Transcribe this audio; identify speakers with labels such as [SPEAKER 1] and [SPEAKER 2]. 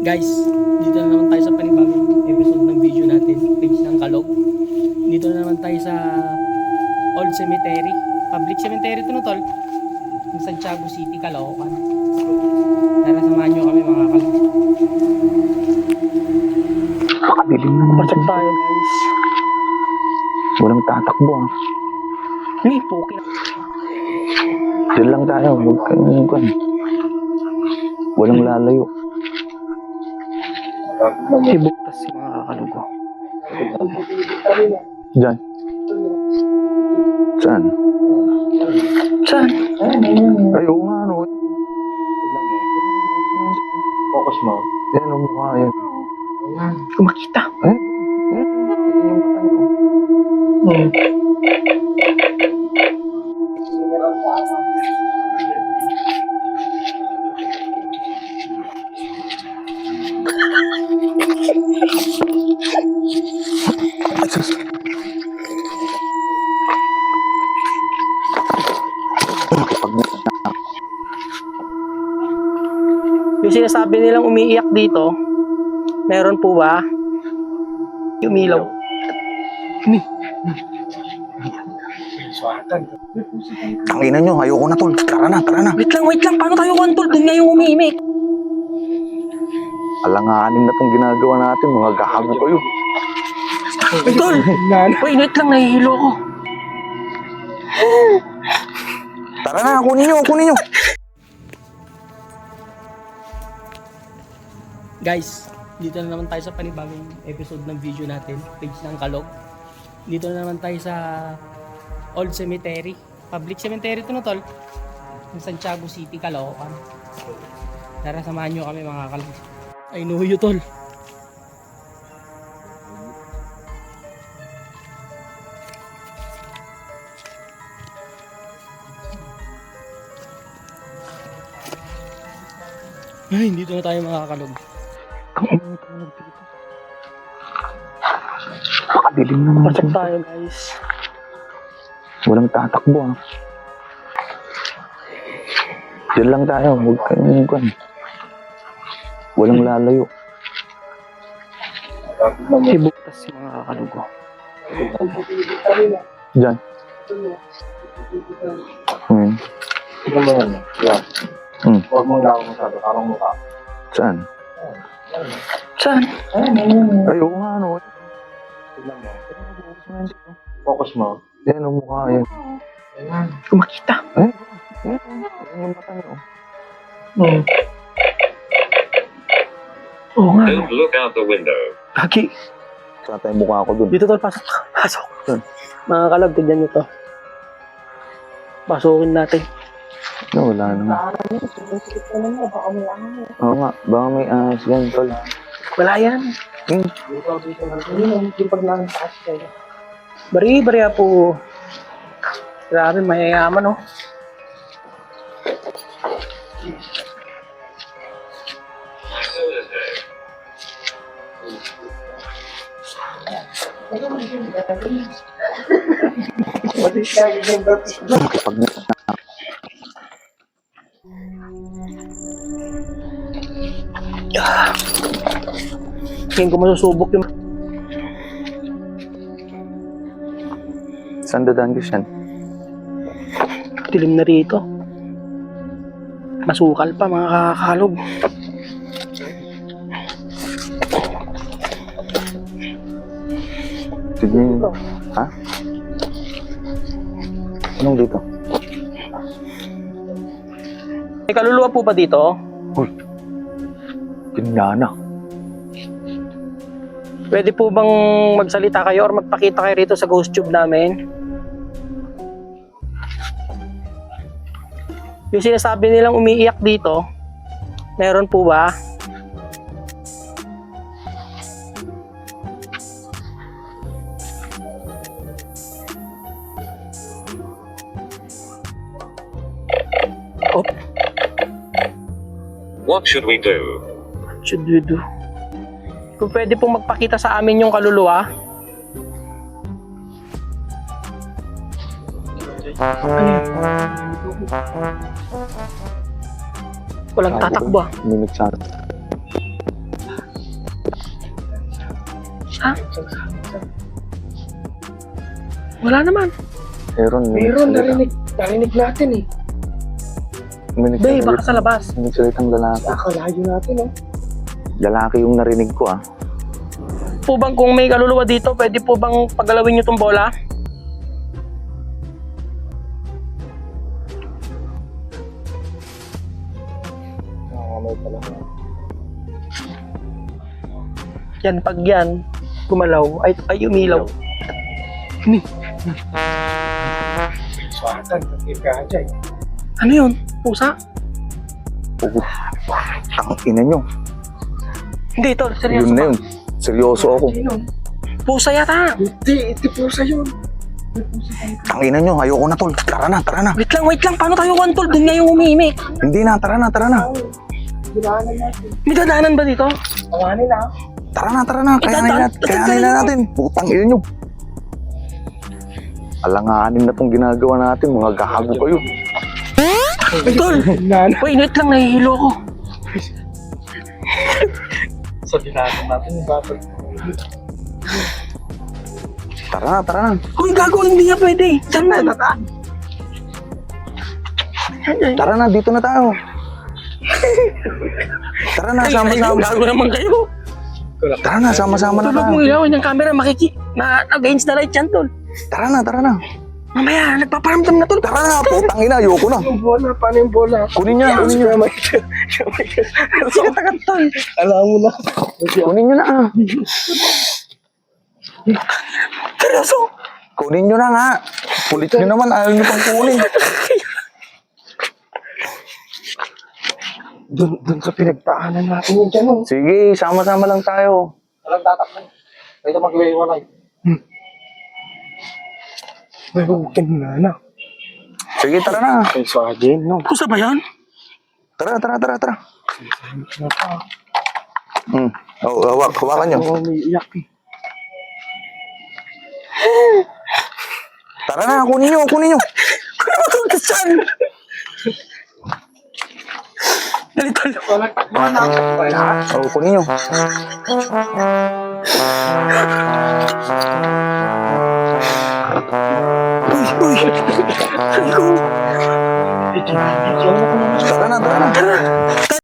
[SPEAKER 1] Guys, dito na naman tayo sa panibagong episode ng video natin, page ng Kalog. Dito na naman tayo sa Old Cemetery. Public cemetery to no tol. Ng Santiago City, Caloocan. Tara, samahan nyo kami mga kalog.
[SPEAKER 2] Makadilim na naman.
[SPEAKER 1] Tayo guys.
[SPEAKER 2] Walang tatakbo ah.
[SPEAKER 1] Hindi, puki na.
[SPEAKER 2] Diyan lang tayo. Huwag kwan. Walang lalayo.
[SPEAKER 1] Ibuktas si mga kakalugo.
[SPEAKER 2] Diyan. Saan?
[SPEAKER 1] Saan?
[SPEAKER 2] Ay, oo nga ano.
[SPEAKER 3] Focus mo.
[SPEAKER 2] Yan ang mukha yan.
[SPEAKER 1] Kumakita.
[SPEAKER 2] Eh? Eh? Yan yung mata niyo. Ay,
[SPEAKER 1] Sinasabi nilang umiiyak dito, meron po ba? Umilaw.
[SPEAKER 2] Tanginan nyo, ayoko na tol. Tara na, tara na.
[SPEAKER 1] Wait lang, wait lang. Paano tayo one tol? Doon nga yung umiimik.
[SPEAKER 2] Alanganin na tong ginagawa natin, mga gago kayo.
[SPEAKER 1] Tol! Wait, wait lang. Nahihilo ko.
[SPEAKER 2] Tara na, kunin nyo, kunin nyo.
[SPEAKER 1] Guys, dito na naman tayo sa panibagong episode ng video natin, page ng Kalog. Dito na naman tayo sa Old Cemetery. Public cemetery to no tol. Ng Santiago City, Caloocan. Tara, samahan nyo kami mga kalog. Know you tol. Ay, dito na tayo mga kalog.
[SPEAKER 2] Makadilim na naman.
[SPEAKER 1] Pasok tayo guys.
[SPEAKER 2] Walang tatakbo ah. Diyan lang tayo, huwag kayong kwan. Walang lalayo.
[SPEAKER 1] Ibuktas si mga kakalugo.
[SPEAKER 2] Diyan. Hmm.
[SPEAKER 3] Tignan mo yan. Yan.
[SPEAKER 2] Hmm.
[SPEAKER 3] Huwag mong lawak masyado. Parang mukha.
[SPEAKER 2] Saan?
[SPEAKER 1] Saan?
[SPEAKER 2] Ay, oo nga ano.
[SPEAKER 3] Focus mo.
[SPEAKER 2] Yan ang mukha yan.
[SPEAKER 1] Kumakita.
[SPEAKER 2] Eh? Yan, yan yung mata niyo.
[SPEAKER 1] Oo nga.
[SPEAKER 4] Don't look out the window.
[SPEAKER 1] Lagi.
[SPEAKER 2] Saan tayo mukha ko dun?
[SPEAKER 1] Dito tol, pasok. Pasok.
[SPEAKER 2] Saan?
[SPEAKER 1] Mga kalog, tignan nyo to. Pasukin natin.
[SPEAKER 2] No, wala naman. Oo nga, baka may ahas yan, tol.
[SPEAKER 1] Wala yan.
[SPEAKER 2] Hmm.
[SPEAKER 1] Bari, bari po. Grabe, mayayaman oh.
[SPEAKER 2] Pag
[SPEAKER 1] Tingin ko masusubok yung...
[SPEAKER 2] saan dadaan ko siyan?
[SPEAKER 1] Dilim na rito. Masukal pa mga kakakalog.
[SPEAKER 2] Sige. Ha? Anong dito?
[SPEAKER 1] May kaluluwa po ba dito?
[SPEAKER 2] Uy. Kinana.
[SPEAKER 1] Pwede po bang magsalita kayo or magpakita kayo rito sa ghost tube namin? Yung sinasabi nilang umiiyak dito, meron po ba? Oh,
[SPEAKER 4] What should we do?
[SPEAKER 1] should we do? Kung pwede pong magpakita sa amin yung kaluluwa. Ano? Walang tatakbo ah.
[SPEAKER 2] May nagsabi.
[SPEAKER 1] Ha? Wala naman.
[SPEAKER 2] Meron,
[SPEAKER 1] Meron,
[SPEAKER 2] nagsalita.
[SPEAKER 1] narinig, narinig natin eh.
[SPEAKER 2] Nagsasalit-
[SPEAKER 1] baka sa labas.
[SPEAKER 2] may nagsalitang lalaki.
[SPEAKER 1] Nakalayo natin oh.
[SPEAKER 2] Lalaki yung narinig ko ah.
[SPEAKER 1] Po bang kung may kaluluwa dito, pwede po bang pagalawin nyo tong bola?
[SPEAKER 3] Nangangamay pala.
[SPEAKER 1] Yan, pag yan, gumalaw, ay, ay umilaw.
[SPEAKER 3] Swatan, nagkika dyan.
[SPEAKER 1] Ano yun? Pusa?
[SPEAKER 2] Oh, ang ina nyo.
[SPEAKER 1] Hindi, tol. Seryoso
[SPEAKER 2] Yun na yun. Seryoso ako.
[SPEAKER 1] Pusa yata.
[SPEAKER 3] Hindi, iti po sa yun.
[SPEAKER 2] Ang ina nyo, ayoko na tol. Tara na, tara na.
[SPEAKER 1] Wait lang, wait lang. Paano tayo one tol? Doon nga yung umiimik.
[SPEAKER 2] Hindi na, tara na, tara na.
[SPEAKER 3] Ginahanan natin.
[SPEAKER 1] May dadaanan ba dito?
[SPEAKER 3] Tawanin na.
[SPEAKER 2] Tara na, tara na. Kaya
[SPEAKER 1] Itatan-
[SPEAKER 2] nila, kaya
[SPEAKER 1] itatan-
[SPEAKER 2] natin. Putang ina nyo. Alanganin na tong ginagawa natin. Mga gago kayo.
[SPEAKER 1] Tol! Wait, wait lang. Nahihilo ko.
[SPEAKER 3] Sa ginahanan natin yung battle.
[SPEAKER 2] Tara na, tara na.
[SPEAKER 1] Uy, gago. Hindi nga pwede. Diyan na. Tata.
[SPEAKER 2] Tara na, dito na tayo. Tara na,
[SPEAKER 1] Ay,
[SPEAKER 2] sama-sama.
[SPEAKER 1] Gago naman kayo.
[SPEAKER 2] Tara na, sama-sama na
[SPEAKER 1] Tulog
[SPEAKER 2] tayo.
[SPEAKER 1] mo ilawan yung camera. Makiki... Na, against the light yan, tol.
[SPEAKER 2] Tara na, tara na.
[SPEAKER 1] Mamaya, nagpaparamdam na, tol.
[SPEAKER 2] Tara na, putang ina, ayoko na.
[SPEAKER 3] Yung bola, paano yung bola?
[SPEAKER 2] Kunin niya, kunin niya.
[SPEAKER 1] Sige, tagat, tol.
[SPEAKER 3] Alam mo na.
[SPEAKER 2] Kunin niyo na ah.
[SPEAKER 1] Seryoso.
[SPEAKER 2] Kunin niyo na nga. Kulit niyo naman, ayaw niyo pang kunin.
[SPEAKER 3] Dun, dun sa pinagtaanan natin yung dyan.
[SPEAKER 2] Sige, sama-sama lang tayo.
[SPEAKER 3] Walang tatakbo. Ito mag-iwalay. Hmm. Ka na na.
[SPEAKER 2] Sige, tara na.
[SPEAKER 3] Ay, swagin, no?
[SPEAKER 1] Pusa ba yan?
[SPEAKER 2] Tara, tara, tara, tara. Hmm. Oh, hawak, hawakan niyo.
[SPEAKER 3] Oo, umiiyak eh.
[SPEAKER 2] Tara na, kunin niyo, kunin niyo.
[SPEAKER 1] Ano ka saan? Dali, tol.
[SPEAKER 3] Walang takbo na. Wala.
[SPEAKER 2] Oh, kunin niyo.
[SPEAKER 1] Uy, uy. Sabi